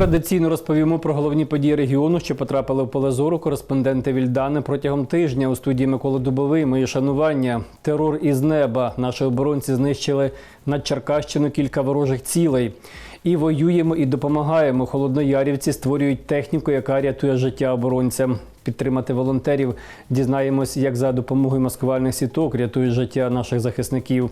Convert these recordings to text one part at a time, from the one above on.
Традиційно розповімо про головні події регіону, що потрапили в поле зору кореспонденти Вільдани протягом тижня у студії Миколи Дубовий. Мої шанування. Терор із неба. Наші оборонці знищили над Черкащину кілька ворожих цілей. І воюємо, і допомагаємо. Холодноярівці створюють техніку, яка рятує життя оборонцям. Підтримати волонтерів дізнаємось, як за допомогою маскувальних сіток рятують життя наших захисників.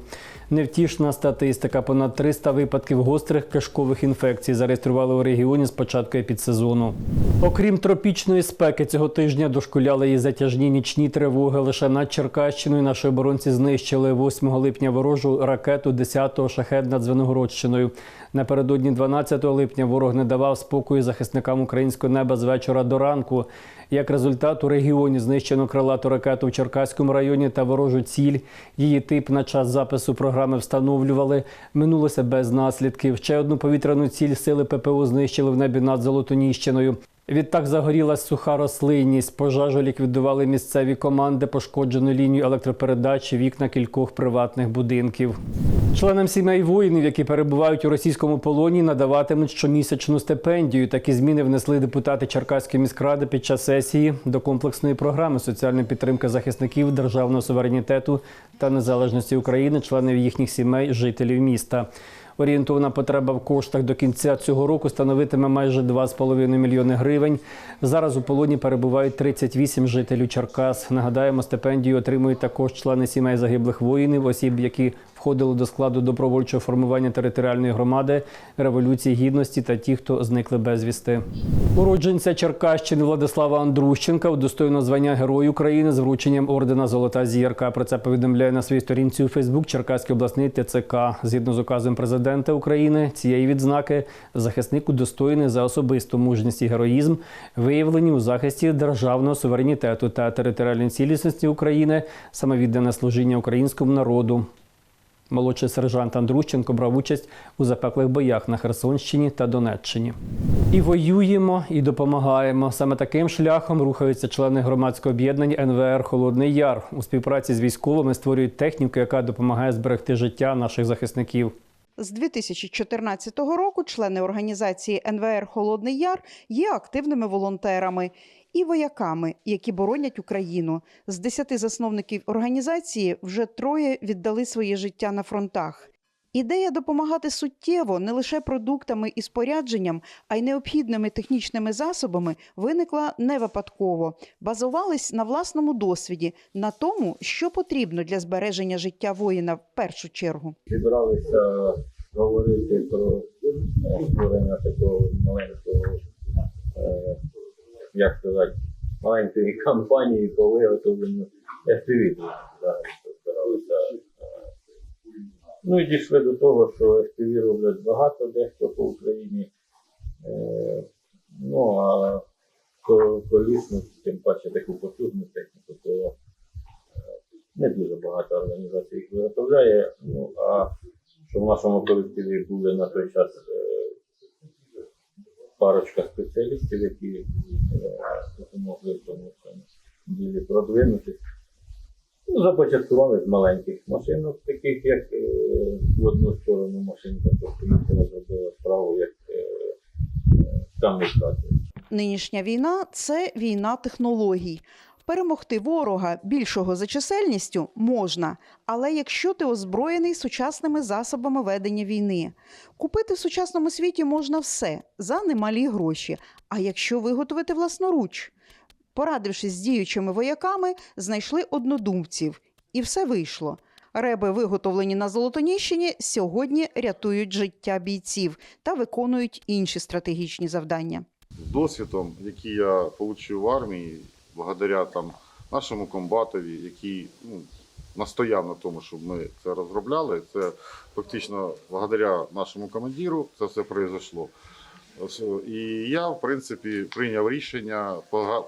Невтішна статистика. Понад 300 випадків гострих кишкових інфекцій зареєстрували у регіоні з початку епідсезону. Окрім тропічної спеки, цього тижня дошкуляли і затяжні нічні тривоги. Лише над Черкащиною наші оборонці знищили 8 липня ворожу ракету 10-го шахет над Звенигородщиною. Напередодні 12 липня ворог не давав спокою захисникам українського неба з вечора до ранку. Як результат, у регіоні знищено крилату ракету в Черкаському районі та ворожу ціль. Її тип на час запису програми встановлювали. Минулося без наслідків. Ще одну повітряну ціль сили ППО знищили в небі над Золотоніщиною. Відтак загорілась суха рослинність. Пожежу ліквідували місцеві команди, пошкоджену лінію електропередачі, вікна кількох приватних будинків. Членам сімей воїнів, які перебувають у російському полоні, надаватимуть щомісячну стипендію. Такі зміни внесли депутати Черкаської міськради під час сесії до комплексної програми соціальної підтримки захисників державного суверенітету та незалежності України, членів їхніх сімей, жителів міста. Орієнтовна потреба в коштах до кінця цього року становитиме майже 2,5 мільйони гривень. Зараз у полоні перебувають 38 жителів Черкас. Нагадаємо, стипендію отримують також члени сімей загиблих воїнів, осіб, які входили до складу добровольчого формування територіальної громади, революції гідності та ті, хто зникли безвісти. Уродженця Черкащини Владислава Андрущенка удостоєно звання Герой України з врученням ордена Золота зірка. Про це повідомляє на своїй сторінці у Фейсбук Черкаський обласний ТЦК. Згідно з указом президента України, цієї відзнаки захисник удостоєний за особисту мужність і героїзм, виявлені у захисті державного суверенітету та територіальної цілісності України, самовіддане служіння українському народу. Молодший сержант Андрущенко брав участь у запеклих боях на Херсонщині та Донеччині. І воюємо, і допомагаємо. Саме таким шляхом рухаються члени громадського об'єднання НВР Холодний Яр у співпраці з військовими створюють техніку, яка допомагає зберегти життя наших захисників. З 2014 року члени організації НВР Холодний Яр є активними волонтерами і вояками, які боронять Україну. З 10 засновників організації вже троє віддали своє життя на фронтах. Ідея допомагати суттєво не лише продуктами і спорядженням, а й необхідними технічними засобами виникла не випадково. Базувались на власному досвіді, на тому, що потрібно для збереження життя воїна в першу чергу. зібралися говорити про створення такого маленького, е, як сказати, маленької кампанії по виготовленню FPV. Е. Ну і дійшли до того, що FPV роблять багато дехто по Україні. Е, Ну а ко- колісну, тим паче таку потужну техніку, то е, не дуже багато організацій їх виготовляє. Ну а що в нашому колективі були на той час е, парочка спеціалістів, які е, допомогли тому ділі продвинутися. Ну, започаткували з маленьких машинок, таких як е, в одну сторону машинка, тобто зробила справу як е, е, камікадзе. Нинішня війна це війна технологій. Перемогти ворога більшого за чисельністю можна, але якщо ти озброєний сучасними засобами ведення війни, купити в сучасному світі можна все за немалі гроші. А якщо виготовити власноруч, порадившись з діючими вояками, знайшли однодумців, і все вийшло. Реби, виготовлені на Золотоніщині, сьогодні рятують життя бійців та виконують інші стратегічні завдання. досвідом, який я отримав в армії, благодаря там нашому комбатові, який ну, настояв на тому, щоб ми це розробляли. Це фактично благодаря нашому командиру це все произошло. І я, в принципі, прийняв рішення,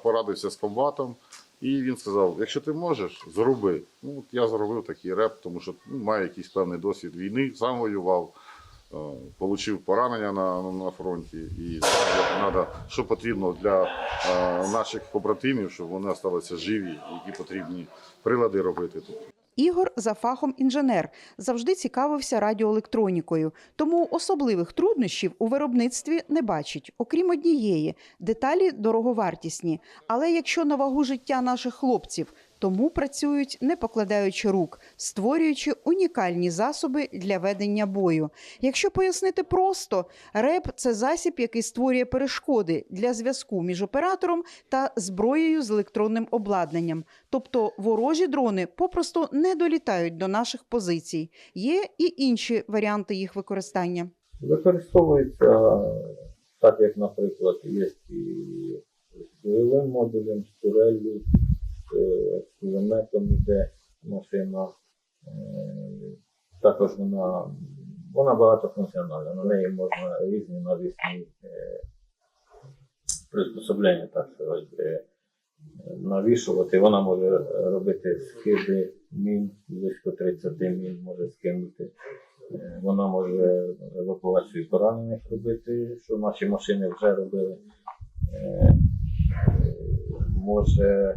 порадився з комбатом, і він сказав: якщо ти можеш, зроби. Ну, от я зробив такий реп, тому що ну, маю якийсь певний досвід війни, сам воював. Е, Получив поранення на, на фронті, і треба, що потрібно для е, наших побратимів, щоб вони залишилися живі, які потрібні прилади робити тут. Ігор за фахом інженер, завжди цікавився радіоелектронікою, тому особливих труднощів у виробництві не бачить, окрім однієї деталі дороговартісні. Але якщо на вагу життя наших хлопців, тому працюють не покладаючи рук, створюючи унікальні засоби для ведення бою. Якщо пояснити просто, РЕП це засіб, який створює перешкоди для зв'язку між оператором та зброєю з електронним обладнанням. Тобто ворожі дрони попросту не долітають до наших позицій. Є і інші варіанти їх використання. Використовується так, як, наприклад, є з бойовим модулем, з турелью, кулеметом іде машина. Е, Також вона, вона багатофункціональна, на неї можна різні навісні е, приспособлення, так сказати, е, навішувати. Вона може робити скиди мін, близько 30 мін може скинути. Вона може евакуацію поранених робити, що наші машини вже робили. Може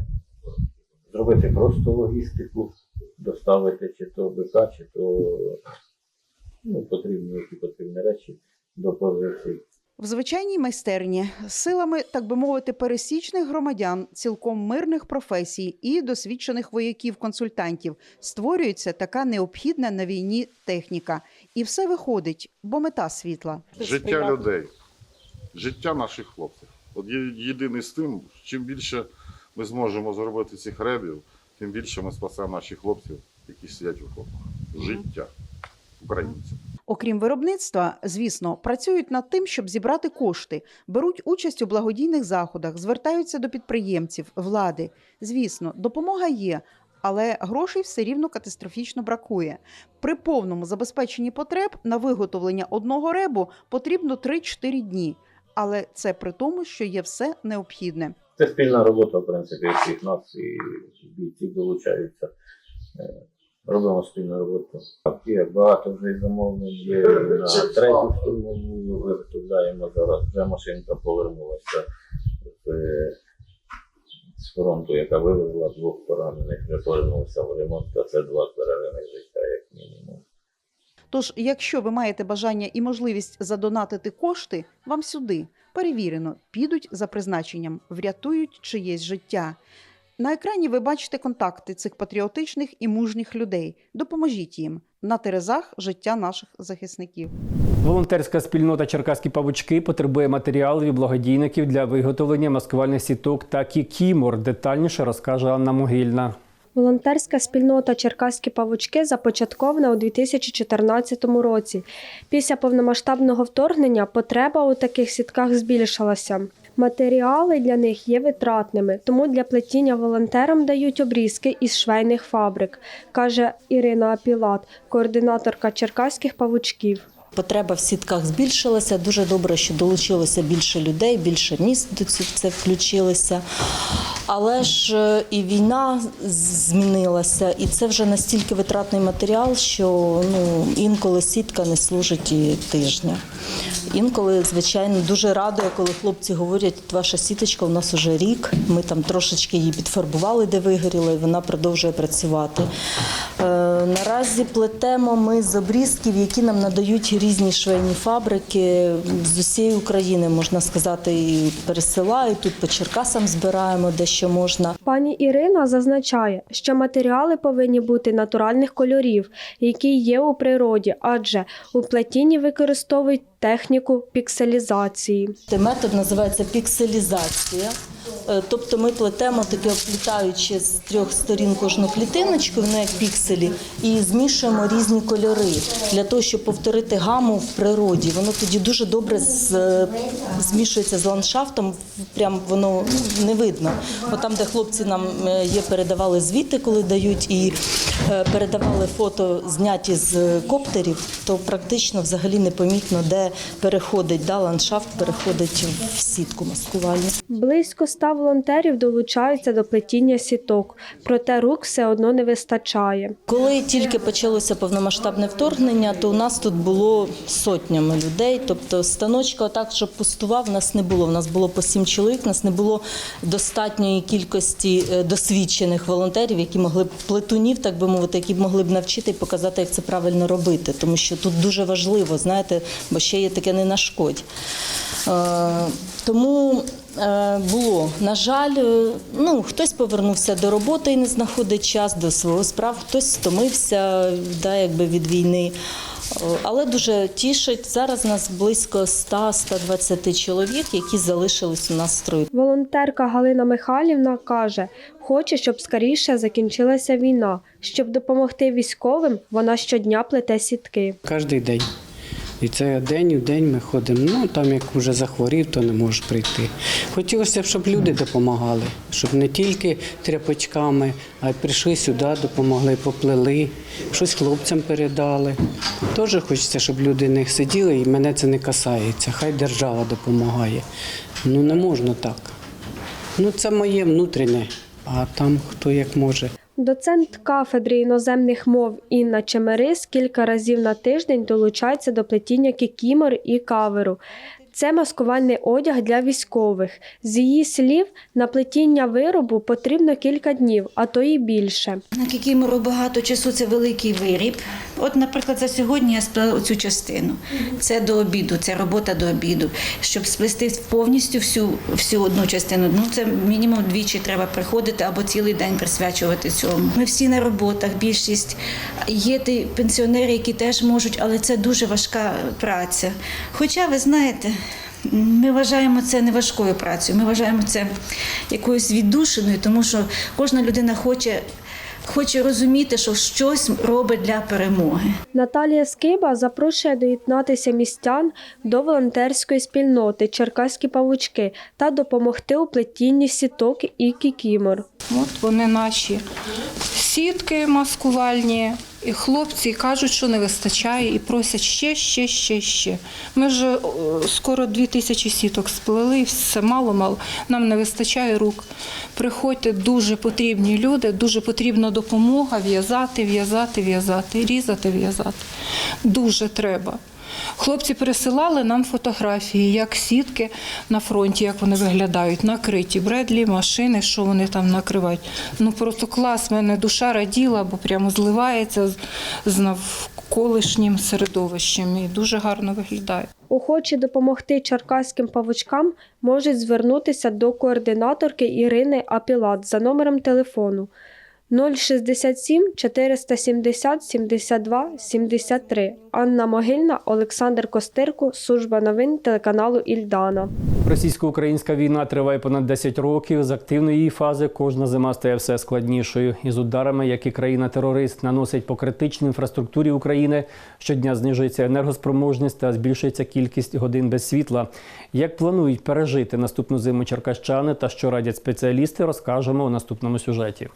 зробити просто логістику, доставити чи то БК, чи то ну, потрібні, які потрібні речі до позицій. В звичайній майстерні силами, так би мовити, пересічних громадян, цілком мирних професій і досвідчених вояків-консультантів створюється така необхідна на війні техніка. І все виходить, бо мета світла. Життя людей, життя наших хлопців. От є єдиний з тим, чим більше ми зможемо зробити цих ребів, тим більше ми спасемо наших хлопців, які сидять в окопах. Життя українців. Окрім виробництва, звісно, працюють над тим, щоб зібрати кошти, беруть участь у благодійних заходах, звертаються до підприємців, влади. Звісно, допомога є, але грошей все рівно катастрофічно бракує. При повному забезпеченні потреб на виготовлення одного ребу потрібно 3-4 дні. Але це при тому, що є все необхідне. Це спільна робота, в принципі, всіх нас і бійці долучаються. Е, Робимо спільну роботу. Є багато вже замовлень, є на третю штурмову виготовляємо зараз. Вже машинка повернулася з, з фронту, яка вивезла двох поранених, вже повернулася в ремонт, а це два переривних життя, як мінімум. Тож, якщо ви маєте бажання і можливість задонатити кошти, вам сюди перевірено, підуть за призначенням, врятують чиєсь життя. На екрані ви бачите контакти цих патріотичних і мужніх людей. Допоможіть їм на терезах життя наших захисників. Волонтерська спільнота Черкаські павучки потребує матеріалів і благодійників для виготовлення маскувальних сіток та кікімор. Детальніше розкаже Анна Могильна. Волонтерська спільнота Черкаські павучки започаткована у 2014 році. Після повномасштабного вторгнення потреба у таких сітках збільшилася. Матеріали для них є витратними, тому для плетіння волонтерам дають обрізки із швейних фабрик, каже Ірина Апілат, координаторка черкаських павучків. Потреба в сітках збільшилася. Дуже добре, що долучилося більше людей, більше міст до це включилися. Але ж е, і війна змінилася, і це вже настільки витратний матеріал, що ну, інколи сітка не служить і тижня. Інколи, звичайно, дуже радує, коли хлопці говорять, ваша сіточка у нас уже рік. Ми там трошечки її підфарбували, де вигоріло, і вона продовжує працювати. Е, наразі плетемо ми з обрізків, які нам надають різні швейні фабрики з усієї України, можна сказати, і пересилають. Тут по Черкасам збираємо де що можна. Пані Ірина зазначає, що матеріали повинні бути натуральних кольорів, які є у природі, адже у плетінні використовують техніку пікселізації. Метод називається пікселізація. Е, Тобто ми плетемо таке оплітаючи з трьох сторін кожну клітиночку, воно як пікселі, і змішуємо різні кольори для того, щоб повторити гаму в природі. Воно тоді дуже добре з- змішується з ландшафтом, прям воно не видно. Бо там, де хлопці нам е, є, передавали звіти, коли дають, і е, передавали фото зняті з коптерів, то практично взагалі непомітно, де переходить да, ландшафт, переходить в сітку маскувальну. Близько ста Волонтерів долучаються до плетіння сіток, проте рук все одно не вистачає. Коли тільки почалося повномасштабне вторгнення, то у нас тут було сотнями людей. Тобто станочка отак, щоб пустував, нас не було. У нас було по сім чоловік, у нас не було достатньої кількості е, досвідчених волонтерів, які могли б плетунів, так би мовити, які б могли б навчити і показати, як це правильно робити. Тому що тут дуже важливо, знаєте, бо ще є таке не нашкодь. Е, Тому було, на жаль, е, ну хтось повернувся до роботи і не знаходить час до свого справ, хтось стомився да, якби від війни. Е, Але дуже тішить. Зараз у нас близько 100-120 чоловік, які залишились у нас строю. Волонтерка Галина Михайлівна каже, хоче, щоб скоріше закінчилася війна. Щоб допомогти військовим, вона щодня плете сітки. Кожний день. І це день в день ми ходимо. Ну там як вже захворів, то не можеш прийти. Хотілося б, щоб люди допомагали, щоб не тільки тряпочками, а й прийшли сюди, допомогли, поплели, щось хлопцям передали. Теж хочеться, щоб люди не сиділи, і мене це не касається. Хай держава допомагає. Ну не можна так. Ну це моє внутрішнє, а там хто як може. Доцент кафедри іноземних мов Інна Чемерис кілька разів на тиждень долучається до плетіння кікімор і каверу. Це маскувальний одяг для військових. З її слів, на плетіння виробу потрібно кілька днів, а то і більше. На кікімору багато часу це великий виріб. От, наприклад, за сьогодні я сплела цю частину. Це до обіду, це робота до обіду. Щоб сплести повністю всю, всю одну частину, ну це мінімум двічі треба приходити або цілий день присвячувати цьому. Ми всі на роботах, більшість є пенсіонери, які теж можуть, але це дуже важка праця. Хоча, ви знаєте, ми вважаємо це не важкою працею, ми вважаємо це якоюсь віддушиною, тому що кожна людина хоче, хоче розуміти, що щось робить для перемоги. Наталія Скиба запрошує доєднатися містян до волонтерської спільноти Черкаські павучки та допомогти у плетінні сіток і кікімор. От вони наші сітки маскувальні, і хлопці кажуть, що не вистачає, і просять ще, ще, ще, ще. Ми вже скоро дві тисячі сіток сплели, все мало-мало. Нам не вистачає рук. Приходьте дуже потрібні люди, дуже потрібна допомога в'язати, в'язати, в'язати, різати, в'язати. Дуже треба. Хлопці присилали нам фотографії, як сітки на фронті, як вони виглядають, накриті бредлі, машини, що вони там накривають. Ну просто клас, мене душа раділа, бо прямо зливається з навколишнім середовищем і дуже гарно виглядає. Охочі допомогти черкаським павучкам можуть звернутися до координаторки Ірини Апілат за номером телефону 067 470 72 73. Анна Могильна, Олександр Костирко, служба новин телеканалу Ільдана. Російсько-українська війна триває понад 10 років. З активної її фази кожна зима стає все складнішою. Із ударами, які країна-терорист наносить по критичній інфраструктурі України, щодня знижується енергоспроможність та збільшується кількість годин без світла. Як планують пережити наступну зиму черкащани та що радять спеціалісти, розкажемо у наступному сюжеті.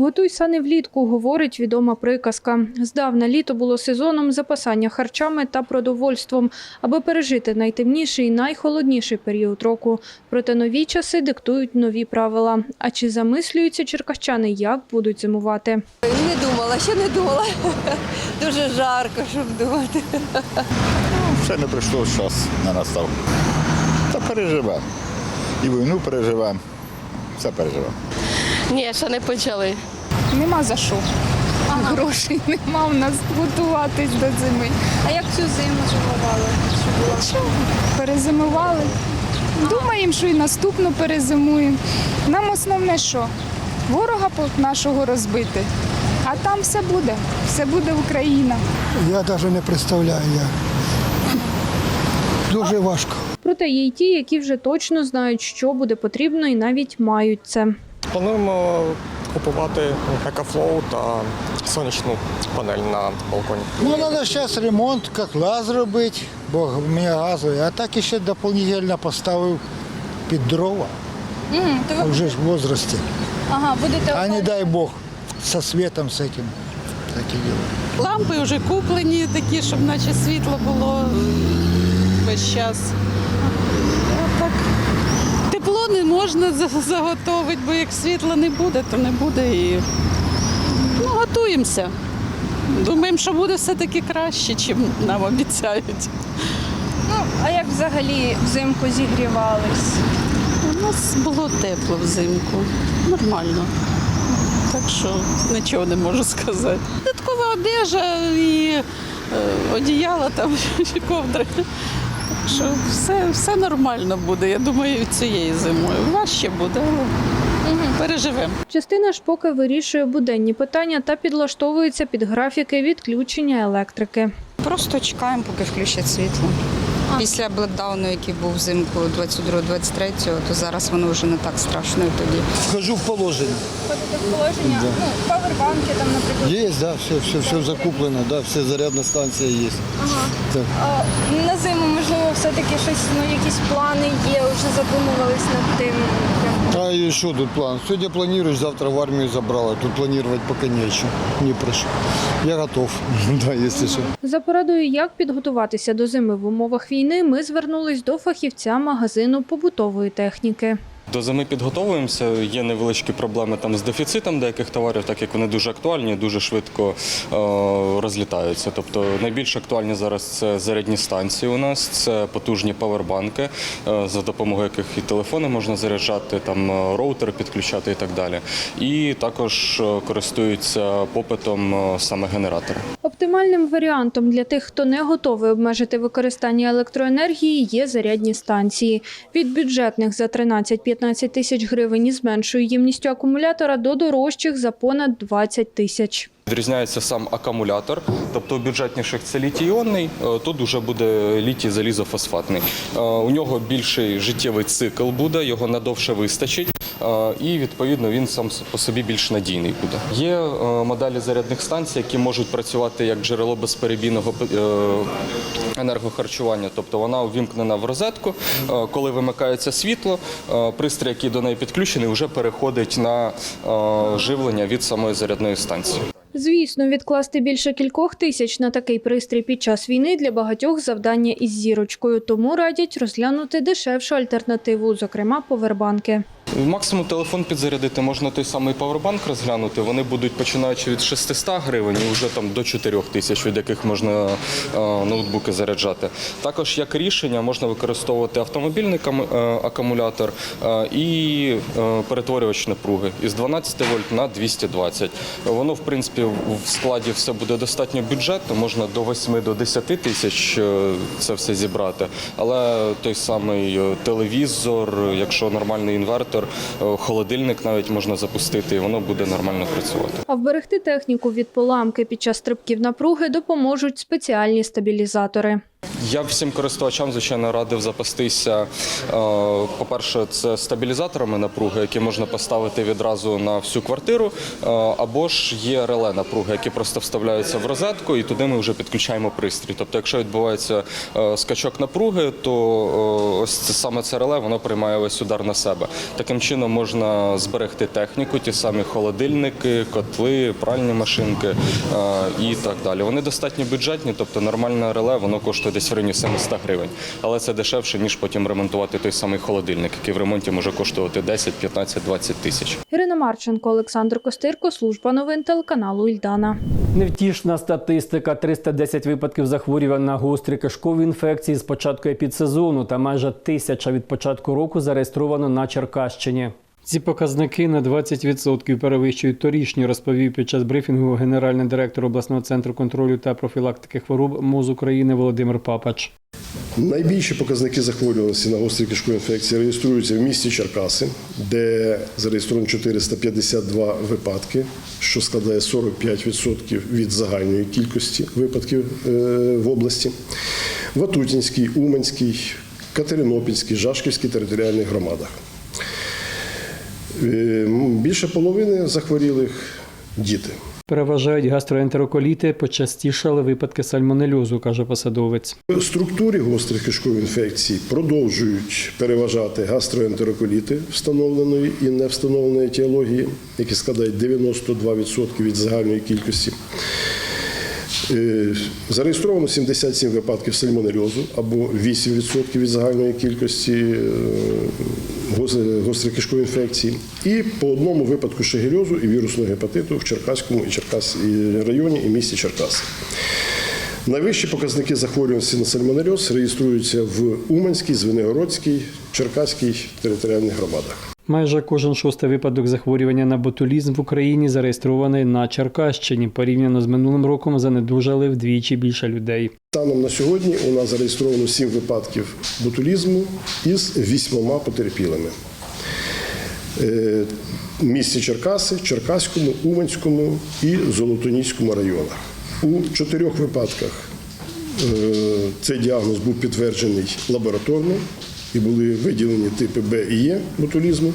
Готуй сани влітку, говорить відома приказка. Здавна літо було сезоном запасання харчами та продовольством, аби пережити найтемніший і найхолодніший період року. Проте нові часи диктують нові правила. А чи замислюються черкащани, як будуть зимувати? Не думала, ще не думала. Дуже жарко, щоб думати. Ще не прийшло час, не настав. Та переживемо. І війну переживемо. Все переживемо. Ні, ще не почали. Нема за що. Грошей нема в нас готуватись до зими. А як цю зиму зимували? Що Перезимували. Думаємо, що і наступну перезимуємо. Нам основне що? Ворога нашого розбити. А там все буде. Все буде Україна. Я навіть не представляю як. Дуже важко. Проте є й ті, які вже точно знають, що буде потрібно, і навіть мають це. Плануємо купувати екофлоу та сонячну панель на балконі. Ну, треба зараз ремонт, котла зробити, бо в мене газовий. А так ще дополнительно поставив під дрова. Вже ж в возрасті. Ага, будете А не дай Бог, со світом з цим. Таке діло. Лампи вже куплені, такі, щоб наче світло було весь час. Не можна заготовити, бо як світла не буде, то не буде і ну, готуємося. Думаємо, що буде все-таки краще, ніж нам обіцяють. Ну, а як взагалі взимку зігрівались? У нас було тепло взимку, нормально. Так що нічого не можу сказати. Додаткова одежа і е, одіяла там, ковдри. Так що все, все нормально буде. Я думаю, і цієї зимою. Важче буде, але переживемо. Частина ж поки вирішує буденні питання та підлаштовується під графіки відключення електрики. Просто чекаємо, поки включать світло. Після блекдауну, який був взимку 22-23, то зараз воно вже не так страшно і тоді. Вхожу в положення. Входите в положення, ну, павербанки там, наприклад. Є, да, все, все, все закуплено, да, все зарядна станція є. Ага. Так. А, на зиму, можливо, все-таки щось, ну, якісь плани є, вже задумувались над тим. А що тут план? Сегодня плануєш, завтра в армію забрала. Тут планувати поки нічого. Не прошу. Я готов, да, если що. За порадою, як підготуватися до зими в умовах війни, ми звернулись до фахівця магазину побутової техніки. До зими підготовуємося. Є невеличкі проблеми там з дефіцитом деяких товарів, так як вони дуже актуальні, дуже швидко е, розлітаються. Тобто найбільш актуальні зараз це зарядні станції. У нас це потужні павербанки, е, за допомогою яких і телефони можна заряджати, там е, роутери підключати і так далі. І також користуються попитом саме генератори. Оптимальним варіантом для тих, хто не готовий обмежити використання електроенергії, є зарядні станції. Від бюджетних за 13-15 тисяч гривень і меншою ємністю акумулятора до дорожчих за понад 20 тисяч. Відрізняється сам акумулятор, тобто у бюджетніших це літій-іонний, е, тут вже буде літій залізофосфатний. Е, У нього більший життєвий цикл буде, його надовше вистачить, е, і відповідно він сам по собі більш надійний буде. Є моделі зарядних станцій, які можуть працювати як джерело безперебійного енергохарчування, тобто вона увімкнена в розетку. Коли вимикається світло, пристрій, який до неї підключений, вже переходить на живлення від самої зарядної станції. Звісно, відкласти більше кількох тисяч на такий пристрій під час війни для багатьох завдання із зірочкою, тому радять розглянути дешевшу альтернативу, зокрема повербанки. Максимум телефон підзарядити можна той самий павербанк розглянути. Вони будуть починаючи від 600 гривень і вже там до 4 тисяч, від яких можна е, ноутбуки заряджати. Також як рішення можна використовувати автомобільний е, акумулятор е, і перетворювач напруги із 12 вольт на 220. Воно в принципі в складі все буде достатньо бюджетно, можна до 8 до 10 тисяч це все зібрати. Але той самий телевізор, якщо нормальний інвертор, е, холодильник навіть можна запустити, і воно буде нормально працювати. А вберегти техніку від поламки під час стрибків напруги допоможуть спеціальні стабілізатори. Я всім користувачам, звичайно, радив запастися. е, По-перше, це стабілізаторами напруги, які можна поставити відразу на всю квартиру, е, або ж є реле напруги, які просто вставляються в розетку, і туди ми вже підключаємо пристрій. Тобто, якщо відбувається е, скачок напруги, то ось це саме це реле воно приймає весь удар на себе. Таким чином можна зберегти техніку, ті самі холодильники, котли, пральні машинки і так далі. Вони достатньо бюджетні, тобто нормальне реле воно коштує десь в районі 700 гривень, але це дешевше ніж потім ремонтувати той самий холодильник, який в ремонті може коштувати 10, 15, 20 тисяч. Ірина Марченко, Олександр Костирко, служба новин телеканалу Ільдана. Невтішна статистика: 310 випадків захворювань на гострі кишкові інфекції з початку епідсезону та майже тисяча від початку року зареєстровано на Черкащині. Ці показники на 20% перевищують торічні, розповів під час брифінгу генеральний директор обласного центру контролю та профілактики хвороб МОЗ України Володимир Папач. Найбільші показники захворюваності на гострі кишкові інфекції реєструються в місті Черкаси, де зареєстровано 452 випадки, що складає 45% від загальної кількості випадків е, в області. В Ватутінській, Уманській, Катеринопільській, Жашківській територіальних громадах. Е, Більше половини захворілих діти. Переважають гастроентероколіти, почастішали випадки сальмонельозу, каже посадовець. В структурі гострих кишкових інфекцій продовжують переважати гастроентероколіти встановленої і не встановленої етіології, які складають 92% від загальної кількості. Е, Зареєстровано 77 випадків сальмонельозу або 8% від загальної кількості е, гос- інфекції, і по одному випадку шегельозу і вірусного гепатиту в Черкаському і Черкас районі і місті Черкаси. Найвищі показники захворюваності на сальмонельоз реєструються в Уманській, Звенигородській, Черкаській територіальних громадах. Майже кожен шостий випадок захворювання на ботулізм в Україні зареєстрований на Черкащині. Порівняно з минулим роком занедужали вдвічі більше людей. Станом на сьогодні у нас зареєстровано 7 випадків ботулізму із вісьмома потерпілими. Е, В місті Черкаси, Черкаському, Уманському і Золотоніському районах. У чотирьох випадках е, цей діагноз був підтверджений лабораторно і були виділені типи Б і Е ботулізму.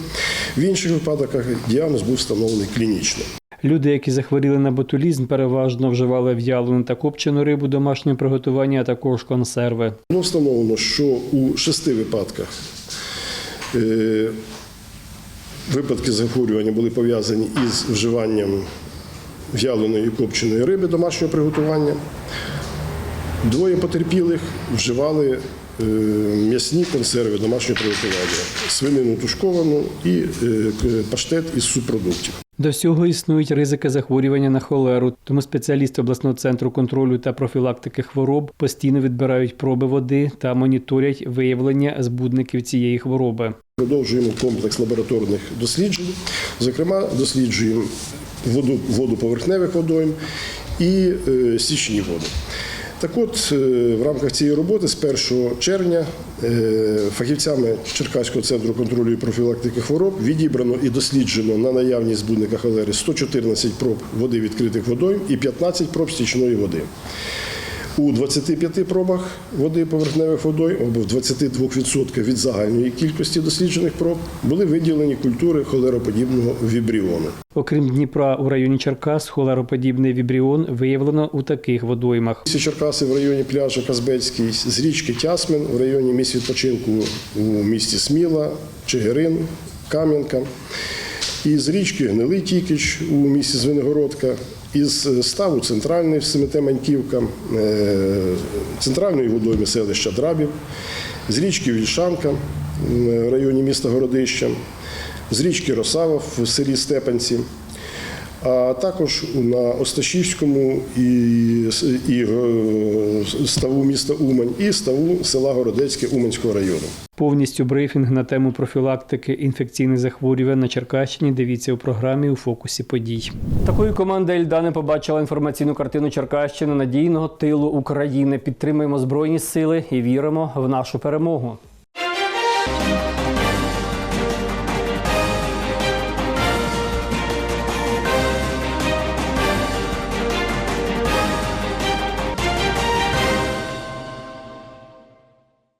В інших випадках діагноз був встановлений клінічно. Люди, які захворіли на ботулізм, переважно вживали в'ялену та копчену рибу домашнього приготування, а також консерви. Було встановлено, що у шести випадках е, випадки захворювання були пов'язані із вживанням в'яленої і копченої риби домашнього приготування. Двоє потерпілих вживали м'ясні консерви домашнього приготування, свинину тушковану і е, паштет із субпродуктів. До всього існують ризики захворювання на холеру, тому спеціалісти обласного центру контролю та профілактики хвороб постійно відбирають проби води та моніторять виявлення збудників цієї хвороби. Продовжуємо комплекс лабораторних досліджень. Зокрема, досліджуємо воду, воду поверхневих водойм і е, стічні води. Так от, е, в рамках цієї роботи з 1 червня е, фахівцями Черкаського центру контролю і профілактики хвороб відібрано і досліджено на наявність збудника холери 114 проб води відкритих водойм і 15 проб стічної води. У 25 пробах води поверхневих водойм або в 22% від загальної кількості досліджених проб були виділені культури холероподібного вібріону. Окрім Дніпра, у районі Черкас холероподібний вібріон виявлено у таких водоймах. Місті Черкаси в районі пляжа Казбецький, з річки Тясмин в районі місць відпочинку у місті Сміла, Чигирин, Кам'янка. І з річки Гнилий Тікич у місті Звенигородка, із ставу центральної в Семите Маньківка, е, центральної водойми селища Драбів, з річки Вільшанка в районі міста Городища, з річки Росава в селі Степанці, а також на Осташівському і, і е, ставу міста Умань, і ставу села Городецьке Уманського району. Повністю брифінг на тему профілактики інфекційних захворювань на Черкащині дивіться у програмі у фокусі подій. Такою команда Ельдани побачила інформаційну картину Черкащини надійного тилу України. Підтримуємо збройні сили і віримо в нашу перемогу.